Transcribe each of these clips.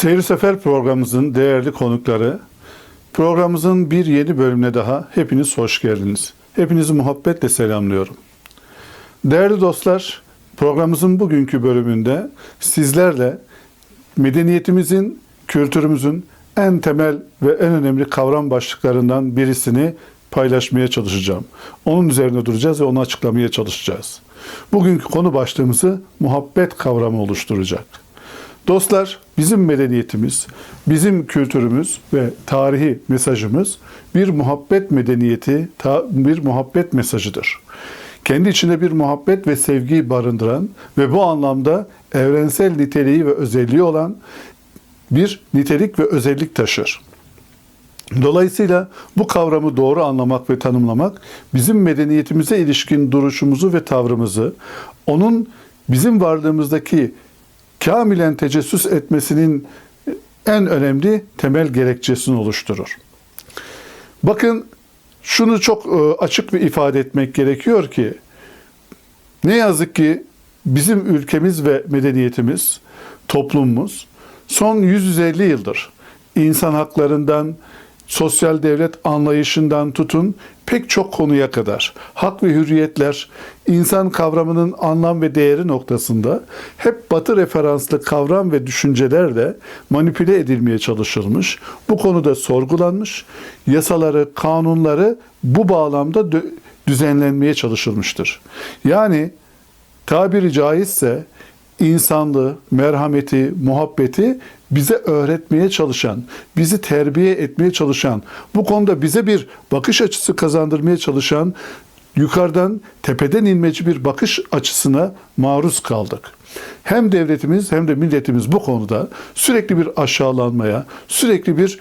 Seyir Sefer programımızın değerli konukları, programımızın bir yeni bölümüne daha hepiniz hoş geldiniz. Hepinizi muhabbetle selamlıyorum. Değerli dostlar, programımızın bugünkü bölümünde sizlerle medeniyetimizin, kültürümüzün en temel ve en önemli kavram başlıklarından birisini paylaşmaya çalışacağım. Onun üzerine duracağız ve onu açıklamaya çalışacağız. Bugünkü konu başlığımızı muhabbet kavramı oluşturacak. Dostlar, bizim medeniyetimiz, bizim kültürümüz ve tarihi mesajımız bir muhabbet medeniyeti, bir muhabbet mesajıdır. Kendi içinde bir muhabbet ve sevgiyi barındıran ve bu anlamda evrensel niteliği ve özelliği olan bir nitelik ve özellik taşır. Dolayısıyla bu kavramı doğru anlamak ve tanımlamak bizim medeniyetimize ilişkin duruşumuzu ve tavrımızı, onun bizim varlığımızdaki kamilen tecessüs etmesinin en önemli temel gerekçesini oluşturur. Bakın şunu çok e, açık bir ifade etmek gerekiyor ki ne yazık ki bizim ülkemiz ve medeniyetimiz, toplumumuz son 150 yıldır insan haklarından, sosyal devlet anlayışından tutun pek çok konuya kadar hak ve hürriyetler insan kavramının anlam ve değeri noktasında hep batı referanslı kavram ve düşüncelerle manipüle edilmeye çalışılmış. Bu konuda sorgulanmış. Yasaları, kanunları bu bağlamda düzenlenmeye çalışılmıştır. Yani tabiri caizse insanlığı, merhameti, muhabbeti bize öğretmeye çalışan, bizi terbiye etmeye çalışan, bu konuda bize bir bakış açısı kazandırmaya çalışan, yukarıdan tepeden inmeci bir bakış açısına maruz kaldık. Hem devletimiz hem de milletimiz bu konuda sürekli bir aşağılanmaya, sürekli bir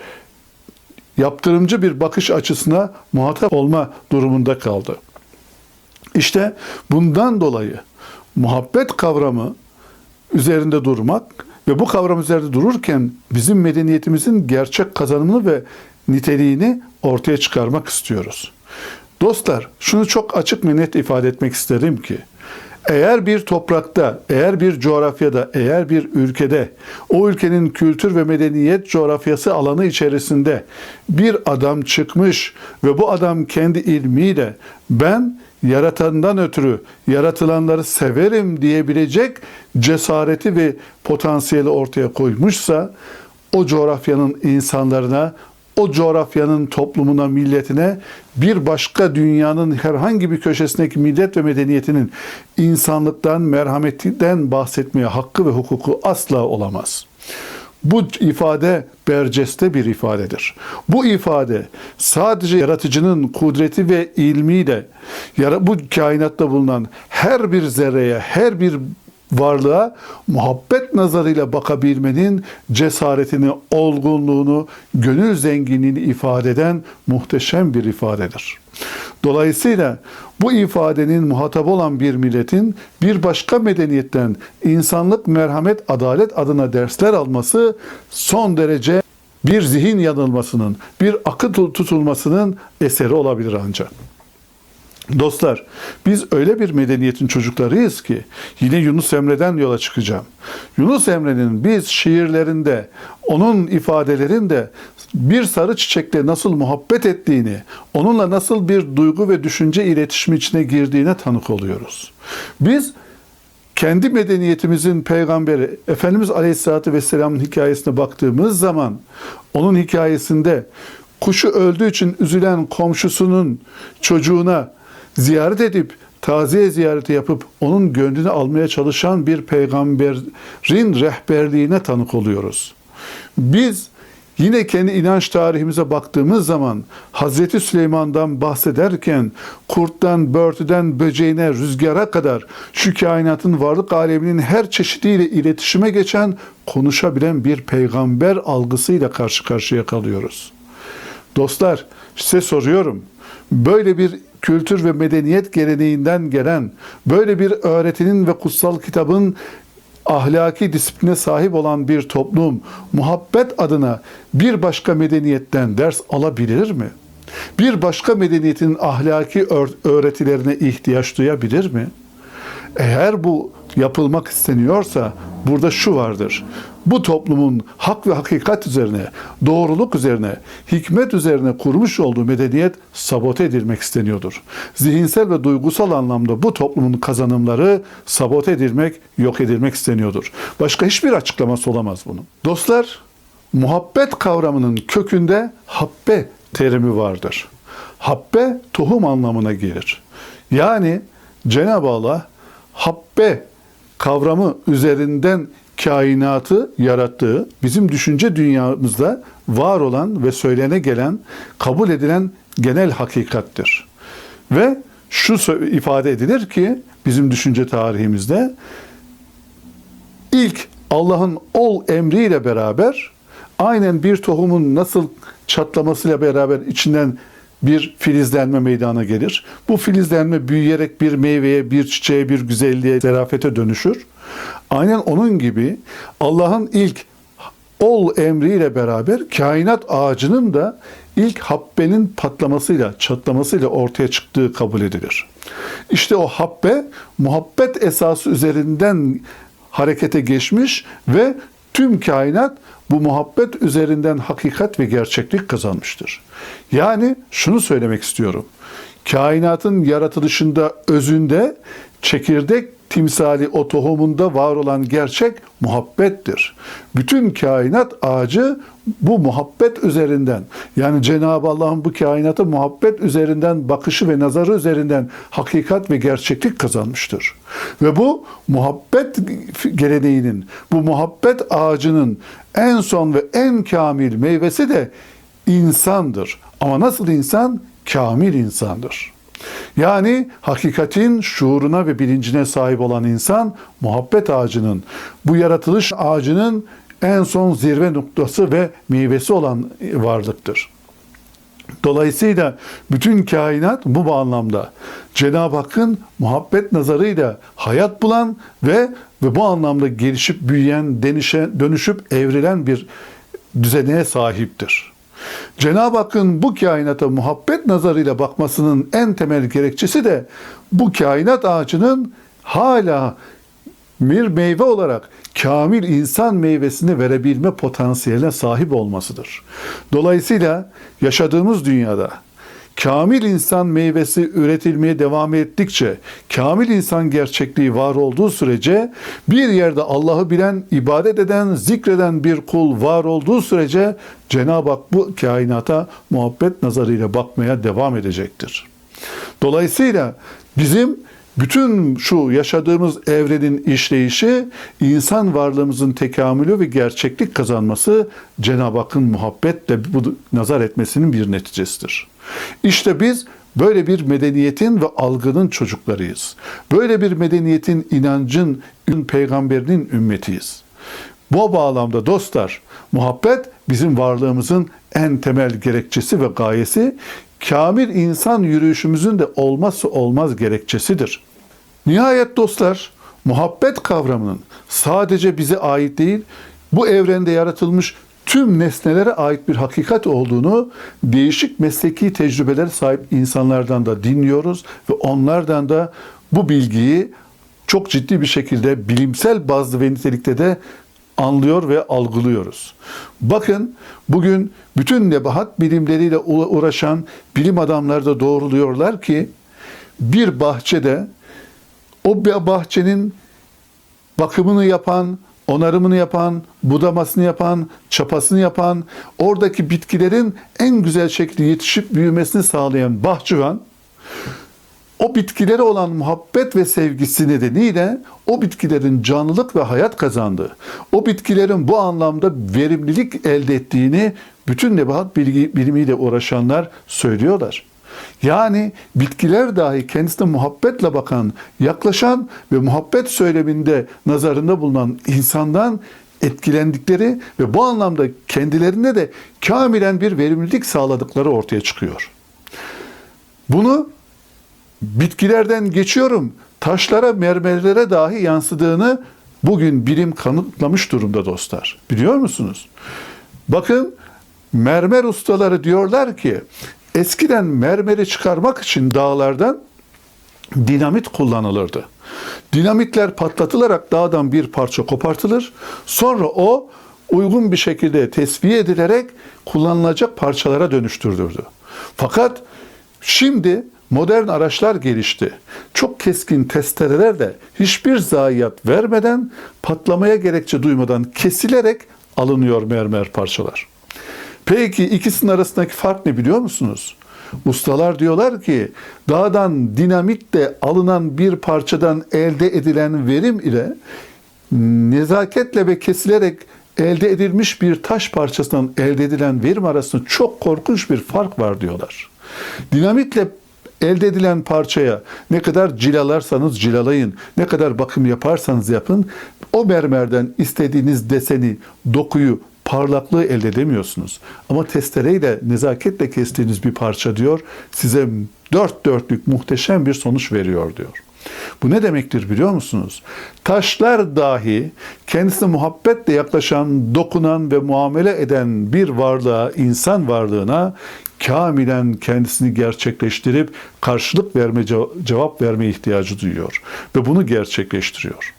yaptırımcı bir bakış açısına muhatap olma durumunda kaldı. İşte bundan dolayı muhabbet kavramı üzerinde durmak ve bu kavram üzerinde dururken bizim medeniyetimizin gerçek kazanımını ve niteliğini ortaya çıkarmak istiyoruz. Dostlar, şunu çok açık ve net ifade etmek isterim ki eğer bir toprakta, eğer bir coğrafyada, eğer bir ülkede, o ülkenin kültür ve medeniyet coğrafyası alanı içerisinde bir adam çıkmış ve bu adam kendi ilmiyle ben yaratandan ötürü yaratılanları severim diyebilecek cesareti ve potansiyeli ortaya koymuşsa o coğrafyanın insanlarına o coğrafyanın toplumuna, milletine bir başka dünyanın herhangi bir köşesindeki millet ve medeniyetinin insanlıktan, merhametinden bahsetmeye hakkı ve hukuku asla olamaz. Bu ifade berceste bir ifadedir. Bu ifade sadece yaratıcının kudreti ve ilmiyle bu kainatta bulunan her bir zerreye, her bir varlığa muhabbet nazarıyla bakabilmenin cesaretini, olgunluğunu, gönül zenginliğini ifade eden muhteşem bir ifadedir. Dolayısıyla bu ifadenin muhatabı olan bir milletin bir başka medeniyetten insanlık, merhamet, adalet adına dersler alması son derece bir zihin yanılmasının, bir akıl tutulmasının eseri olabilir ancak. Dostlar, biz öyle bir medeniyetin çocuklarıyız ki yine Yunus Emre'den yola çıkacağım. Yunus Emre'nin biz şiirlerinde, onun ifadelerinde bir sarı çiçekle nasıl muhabbet ettiğini, onunla nasıl bir duygu ve düşünce iletişimi içine girdiğine tanık oluyoruz. Biz kendi medeniyetimizin peygamberi Efendimiz Aleyhisselatü Vesselam'ın hikayesine baktığımız zaman onun hikayesinde kuşu öldüğü için üzülen komşusunun çocuğuna ziyaret edip taziye ziyareti yapıp onun gönlünü almaya çalışan bir peygamberin rehberliğine tanık oluyoruz. Biz yine kendi inanç tarihimize baktığımız zaman Hazreti Süleyman'dan bahsederken kurttan, börtüden, böceğine, rüzgara kadar şu kainatın varlık aleminin her çeşidiyle iletişime geçen, konuşabilen bir peygamber algısıyla karşı karşıya kalıyoruz. Dostlar size soruyorum. Böyle bir kültür ve medeniyet geleneğinden gelen, böyle bir öğretinin ve kutsal kitabın ahlaki disipline sahip olan bir toplum muhabbet adına bir başka medeniyetten ders alabilir mi? Bir başka medeniyetin ahlaki öğretilerine ihtiyaç duyabilir mi? Eğer bu yapılmak isteniyorsa burada şu vardır. Bu toplumun hak ve hakikat üzerine, doğruluk üzerine, hikmet üzerine kurmuş olduğu medeniyet sabote edilmek isteniyordur. Zihinsel ve duygusal anlamda bu toplumun kazanımları sabote edilmek, yok edilmek isteniyordur. Başka hiçbir açıklaması olamaz bunun. Dostlar, muhabbet kavramının kökünde habbe terimi vardır. Habbe tohum anlamına gelir. Yani Cenab-ı Allah habbe kavramı üzerinden kainatı yarattığı, bizim düşünce dünyamızda var olan ve söylene gelen, kabul edilen genel hakikattir. Ve şu ifade edilir ki bizim düşünce tarihimizde ilk Allah'ın ol emriyle beraber aynen bir tohumun nasıl çatlamasıyla beraber içinden bir filizlenme meydana gelir. Bu filizlenme büyüyerek bir meyveye, bir çiçeğe, bir güzelliğe, zarafete dönüşür. Aynen onun gibi Allah'ın ilk ol emriyle beraber kainat ağacının da ilk habbenin patlamasıyla, çatlamasıyla ortaya çıktığı kabul edilir. İşte o habbe muhabbet esası üzerinden harekete geçmiş ve tüm kainat bu muhabbet üzerinden hakikat ve gerçeklik kazanmıştır. Yani şunu söylemek istiyorum. Kainatın yaratılışında özünde çekirdek timsali o tohumunda var olan gerçek muhabbettir. Bütün kainat ağacı bu muhabbet üzerinden yani Cenab-ı Allah'ın bu kainata muhabbet üzerinden bakışı ve nazarı üzerinden hakikat ve gerçeklik kazanmıştır. Ve bu muhabbet geleneğinin, bu muhabbet ağacının en son ve en kamil meyvesi de insandır. Ama nasıl insan? Kamil insandır. Yani hakikatin şuuruna ve bilincine sahip olan insan muhabbet ağacının, bu yaratılış ağacının en son zirve noktası ve meyvesi olan varlıktır. Dolayısıyla bütün kainat bu bağlamda Cenab-ı Hakk'ın muhabbet nazarıyla hayat bulan ve ve bu anlamda gelişip büyüyen, denişe, dönüşüp evrilen bir düzeneye sahiptir. Cenab-ı Hakk'ın bu kainata muhabbet nazarıyla bakmasının en temel gerekçesi de bu kainat ağacının hala bir meyve olarak kamil insan meyvesini verebilme potansiyeline sahip olmasıdır. Dolayısıyla yaşadığımız dünyada kamil insan meyvesi üretilmeye devam ettikçe, kamil insan gerçekliği var olduğu sürece, bir yerde Allah'ı bilen, ibadet eden, zikreden bir kul var olduğu sürece Cenab-ı Hak bu kainata muhabbet nazarıyla bakmaya devam edecektir. Dolayısıyla bizim bütün şu yaşadığımız evrenin işleyişi insan varlığımızın tekamülü ve gerçeklik kazanması Cenab-ı Hakk'ın muhabbetle bu nazar etmesinin bir neticesidir. İşte biz böyle bir medeniyetin ve algının çocuklarıyız. Böyle bir medeniyetin inancın, peygamberinin ümmetiyiz. Bu bağlamda dostlar, muhabbet bizim varlığımızın en temel gerekçesi ve gayesi, kamil insan yürüyüşümüzün de olmazsa olmaz gerekçesidir. Nihayet dostlar, muhabbet kavramının sadece bize ait değil, bu evrende yaratılmış tüm nesnelere ait bir hakikat olduğunu değişik mesleki tecrübelere sahip insanlardan da dinliyoruz ve onlardan da bu bilgiyi çok ciddi bir şekilde bilimsel bazlı ve nitelikte de anlıyor ve algılıyoruz. Bakın bugün bütün nebahat bilimleriyle uğraşan bilim adamları da doğruluyorlar ki bir bahçede o bahçenin bakımını yapan, onarımını yapan, budamasını yapan, çapasını yapan, oradaki bitkilerin en güzel şekilde yetişip büyümesini sağlayan bahçıvan, o bitkilere olan muhabbet ve sevgisi nedeniyle o bitkilerin canlılık ve hayat kazandığı, o bitkilerin bu anlamda verimlilik elde ettiğini bütün nebahat bilgi, bilimiyle uğraşanlar söylüyorlar. Yani bitkiler dahi kendisine muhabbetle bakan, yaklaşan ve muhabbet söyleminde nazarında bulunan insandan etkilendikleri ve bu anlamda kendilerine de kamilen bir verimlilik sağladıkları ortaya çıkıyor. Bunu bitkilerden geçiyorum, taşlara, mermerlere dahi yansıdığını bugün bilim kanıtlamış durumda dostlar. Biliyor musunuz? Bakın mermer ustaları diyorlar ki Eskiden mermeri çıkarmak için dağlardan dinamit kullanılırdı. Dinamitler patlatılarak dağdan bir parça kopartılır. Sonra o uygun bir şekilde tesviye edilerek kullanılacak parçalara dönüştürülürdü. Fakat şimdi modern araçlar gelişti. Çok keskin testereler de hiçbir zayiat vermeden patlamaya gerekçe duymadan kesilerek alınıyor mermer parçalar. Peki ikisinin arasındaki fark ne biliyor musunuz? Ustalar diyorlar ki dağdan dinamitle alınan bir parçadan elde edilen verim ile nezaketle ve kesilerek elde edilmiş bir taş parçasından elde edilen verim arasında çok korkunç bir fark var diyorlar. Dinamitle elde edilen parçaya ne kadar cilalarsanız cilalayın, ne kadar bakım yaparsanız yapın, o mermerden istediğiniz deseni, dokuyu, parlaklığı elde edemiyorsunuz. Ama testereyle, nezaketle kestiğiniz bir parça diyor, size dört dörtlük muhteşem bir sonuç veriyor diyor. Bu ne demektir biliyor musunuz? Taşlar dahi kendisine muhabbetle yaklaşan, dokunan ve muamele eden bir varlığa, insan varlığına kamilen kendisini gerçekleştirip karşılık verme, cevap verme ihtiyacı duyuyor. Ve bunu gerçekleştiriyor.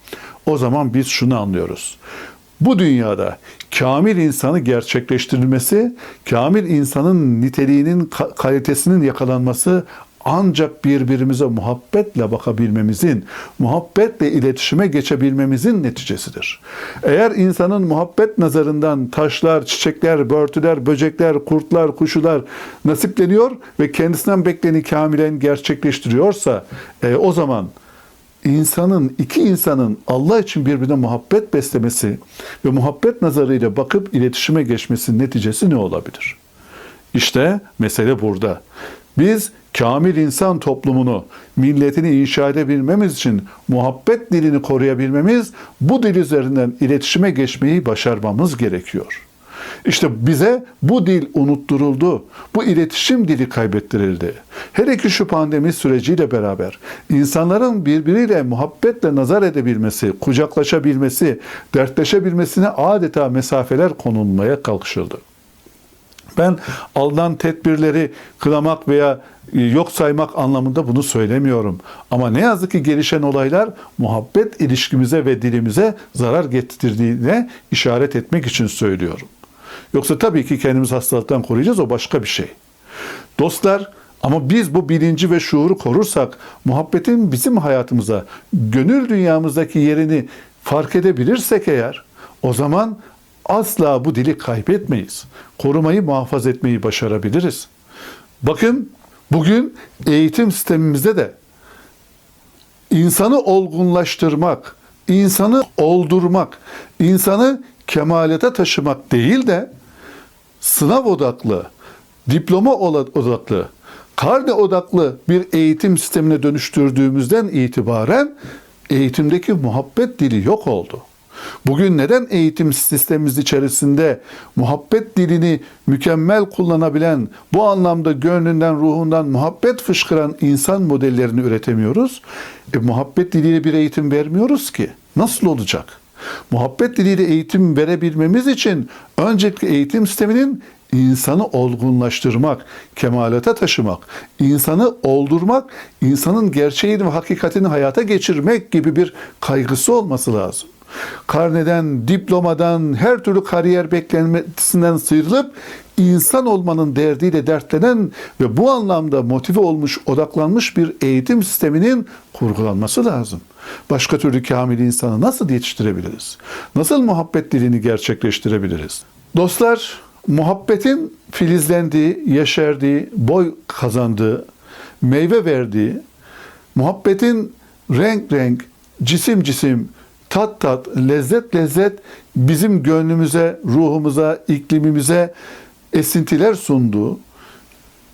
O zaman biz şunu anlıyoruz. Bu dünyada kamil insanı gerçekleştirilmesi, kamil insanın niteliğinin, kalitesinin yakalanması ancak birbirimize muhabbetle bakabilmemizin, muhabbetle iletişime geçebilmemizin neticesidir. Eğer insanın muhabbet nazarından taşlar, çiçekler, börtüler, böcekler, kurtlar, kuşular nasipleniyor ve kendisinden bekleni kamilen gerçekleştiriyorsa e, o zaman insanın, iki insanın Allah için birbirine muhabbet beslemesi ve muhabbet nazarıyla bakıp iletişime geçmesinin neticesi ne olabilir? İşte mesele burada. Biz kamil insan toplumunu, milletini inşa edebilmemiz için muhabbet dilini koruyabilmemiz, bu dil üzerinden iletişime geçmeyi başarmamız gerekiyor. İşte bize bu dil unutturuldu. Bu iletişim dili kaybettirildi. Hele ki şu pandemi süreciyle beraber insanların birbiriyle muhabbetle nazar edebilmesi, kucaklaşabilmesi, dertleşebilmesine adeta mesafeler konulmaya kalkışıldı. Ben alınan tedbirleri kınamak veya e, yok saymak anlamında bunu söylemiyorum. Ama ne yazık ki gelişen olaylar muhabbet ilişkimize ve dilimize zarar getirdiğine işaret etmek için söylüyorum. Yoksa tabii ki kendimizi hastalıktan koruyacağız o başka bir şey. Dostlar ama biz bu bilinci ve şuuru korursak muhabbetin bizim hayatımıza, gönül dünyamızdaki yerini fark edebilirsek eğer o zaman asla bu dili kaybetmeyiz. Korumayı, muhafaza etmeyi başarabiliriz. Bakın bugün eğitim sistemimizde de insanı olgunlaştırmak, insanı oldurmak, insanı kemalete taşımak değil de sınav odaklı, diploma odaklı, karne odaklı bir eğitim sistemine dönüştürdüğümüzden itibaren eğitimdeki muhabbet dili yok oldu. Bugün neden eğitim sistemimiz içerisinde muhabbet dilini mükemmel kullanabilen, bu anlamda gönlünden, ruhundan muhabbet fışkıran insan modellerini üretemiyoruz? E, muhabbet diliyle bir eğitim vermiyoruz ki. Nasıl olacak? Muhabbet diliyle eğitim verebilmemiz için öncelikle eğitim sisteminin insanı olgunlaştırmak, kemalete taşımak, insanı oldurmak, insanın gerçeğini ve hakikatini hayata geçirmek gibi bir kaygısı olması lazım. Karneden, diplomadan, her türlü kariyer beklenmesinden sıyrılıp insan olmanın derdiyle dertlenen ve bu anlamda motive olmuş, odaklanmış bir eğitim sisteminin kurgulanması lazım. Başka türlü kamil insanı nasıl yetiştirebiliriz? Nasıl muhabbet dilini gerçekleştirebiliriz? Dostlar, muhabbetin filizlendiği, yeşerdiği, boy kazandığı, meyve verdiği, muhabbetin renk renk, cisim cisim, tat tat, lezzet lezzet bizim gönlümüze, ruhumuza, iklimimize esintiler sunduğu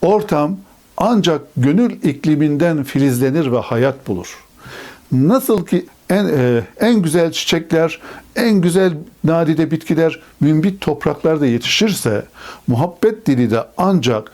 ortam ancak gönül ikliminden filizlenir ve hayat bulur. Nasıl ki en, e, en güzel çiçekler, en güzel nadide bitkiler mümbit topraklarda yetişirse, muhabbet dili de ancak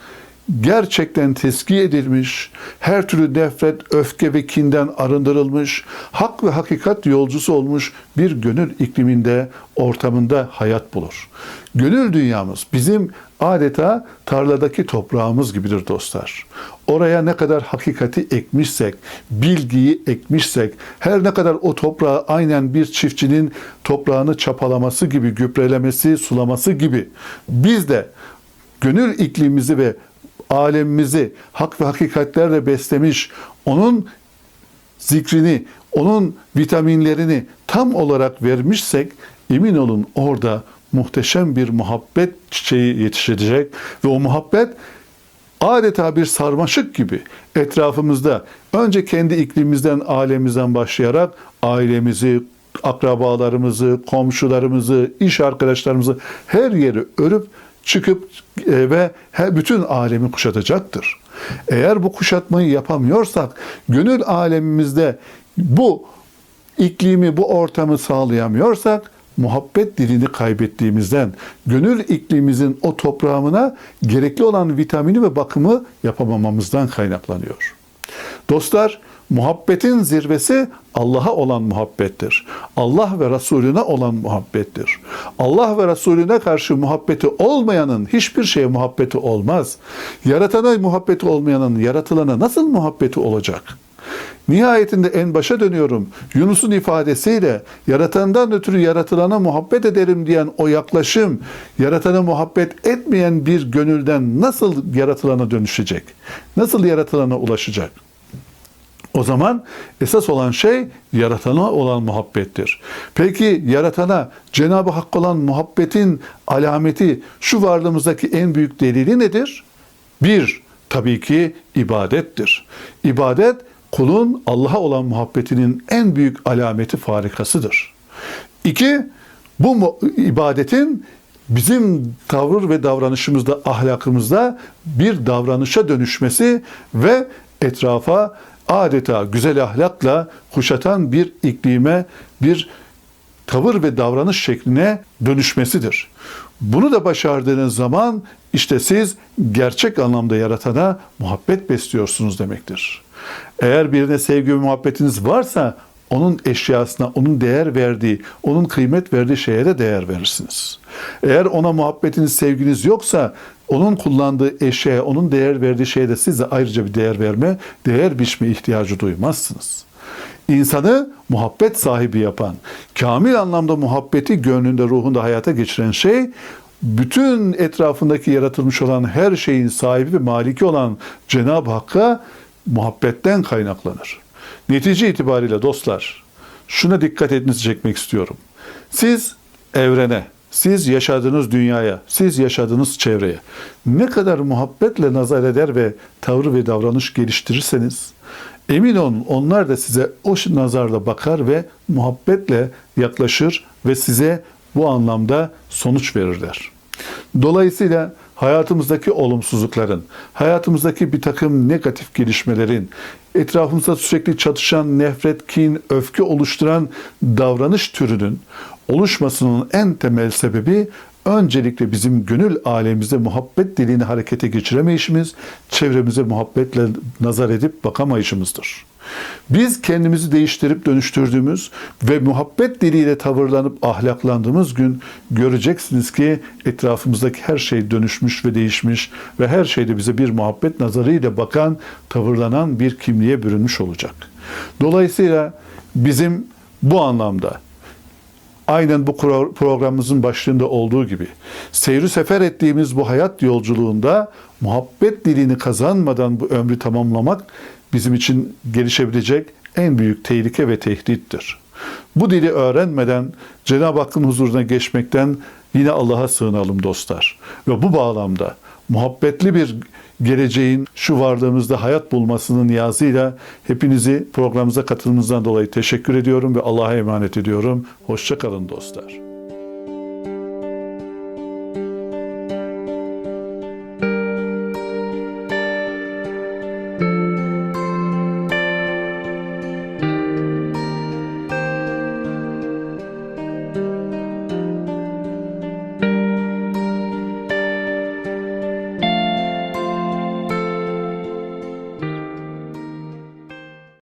gerçekten teskiye edilmiş, her türlü nefret, öfke ve kinden arındırılmış, hak ve hakikat yolcusu olmuş bir gönül ikliminde, ortamında hayat bulur. Gönül dünyamız bizim adeta tarladaki toprağımız gibidir dostlar. Oraya ne kadar hakikati ekmişsek, bilgiyi ekmişsek, her ne kadar o toprağı aynen bir çiftçinin toprağını çapalaması gibi, gübrelemesi, sulaması gibi biz de gönül iklimimizi ve alemimizi hak ve hakikatlerle beslemiş, onun zikrini, onun vitaminlerini tam olarak vermişsek emin olun orada muhteşem bir muhabbet çiçeği yetişecek ve o muhabbet adeta bir sarmaşık gibi etrafımızda önce kendi iklimimizden, alemimizden başlayarak ailemizi, akrabalarımızı, komşularımızı, iş arkadaşlarımızı her yeri örüp çıkıp e, ve bütün alemi kuşatacaktır. Eğer bu kuşatmayı yapamıyorsak gönül alemimizde bu iklimi, bu ortamı sağlayamıyorsak muhabbet dilini kaybettiğimizden gönül iklimimizin o toprağına gerekli olan vitamini ve bakımı yapamamamızdan kaynaklanıyor. Dostlar, muhabbetin zirvesi Allah'a olan muhabbettir. Allah ve Resulüne olan muhabbettir. Allah ve Resulüne karşı muhabbeti olmayanın hiçbir şeye muhabbeti olmaz. Yaratana muhabbeti olmayanın yaratılana nasıl muhabbeti olacak? Nihayetinde en başa dönüyorum. Yunus'un ifadesiyle yaratandan ötürü yaratılana muhabbet ederim diyen o yaklaşım yaratana muhabbet etmeyen bir gönülden nasıl yaratılana dönüşecek? Nasıl yaratılana ulaşacak? O zaman esas olan şey yaratana olan muhabbettir. Peki yaratana Cenab-ı Hak olan muhabbetin alameti şu varlığımızdaki en büyük delili nedir? Bir, tabii ki ibadettir. İbadet kulun Allah'a olan muhabbetinin en büyük alameti farikasıdır. İki, bu ibadetin bizim tavır ve davranışımızda, ahlakımızda bir davranışa dönüşmesi ve etrafa adeta güzel ahlakla kuşatan bir iklime, bir tavır ve davranış şekline dönüşmesidir. Bunu da başardığınız zaman işte siz gerçek anlamda yaratana muhabbet besliyorsunuz demektir. Eğer birine sevgi ve muhabbetiniz varsa onun eşyasına, onun değer verdiği, onun kıymet verdiği şeye de değer verirsiniz. Eğer ona muhabbetiniz, sevginiz yoksa onun kullandığı eşyaya, onun değer verdiği şeye de siz de ayrıca bir değer verme, değer biçme ihtiyacı duymazsınız. İnsanı muhabbet sahibi yapan, kamil anlamda muhabbeti gönlünde, ruhunda hayata geçiren şey, bütün etrafındaki yaratılmış olan her şeyin sahibi ve maliki olan Cenab-ı Hakk'a muhabbetten kaynaklanır. Netice itibariyle dostlar, şuna dikkat etinizi çekmek istiyorum. Siz evrene, siz yaşadığınız dünyaya, siz yaşadığınız çevreye ne kadar muhabbetle nazar eder ve tavır ve davranış geliştirirseniz emin olun onlar da size o nazarla bakar ve muhabbetle yaklaşır ve size bu anlamda sonuç verirler. Dolayısıyla hayatımızdaki olumsuzlukların, hayatımızdaki bir takım negatif gelişmelerin, etrafımızda sürekli çatışan nefret, kin, öfke oluşturan davranış türünün oluşmasının en temel sebebi öncelikle bizim gönül alemimizde muhabbet dilini harekete geçiremeyişimiz, çevremize muhabbetle nazar edip bakamayışımızdır. Biz kendimizi değiştirip dönüştürdüğümüz ve muhabbet diliyle tavırlanıp ahlaklandığımız gün göreceksiniz ki etrafımızdaki her şey dönüşmüş ve değişmiş ve her şeyde bize bir muhabbet nazarıyla bakan, tavırlanan bir kimliğe bürünmüş olacak. Dolayısıyla bizim bu anlamda aynen bu pro- programımızın başlığında olduğu gibi seyri sefer ettiğimiz bu hayat yolculuğunda muhabbet dilini kazanmadan bu ömrü tamamlamak bizim için gelişebilecek en büyük tehlike ve tehdittir. Bu dili öğrenmeden Cenab-ı Hakk'ın huzuruna geçmekten yine Allah'a sığınalım dostlar. Ve bu bağlamda muhabbetli bir geleceğin şu varlığımızda hayat bulmasının niyazıyla hepinizi programımıza katılımınızdan dolayı teşekkür ediyorum ve Allah'a emanet ediyorum. Hoşça kalın dostlar.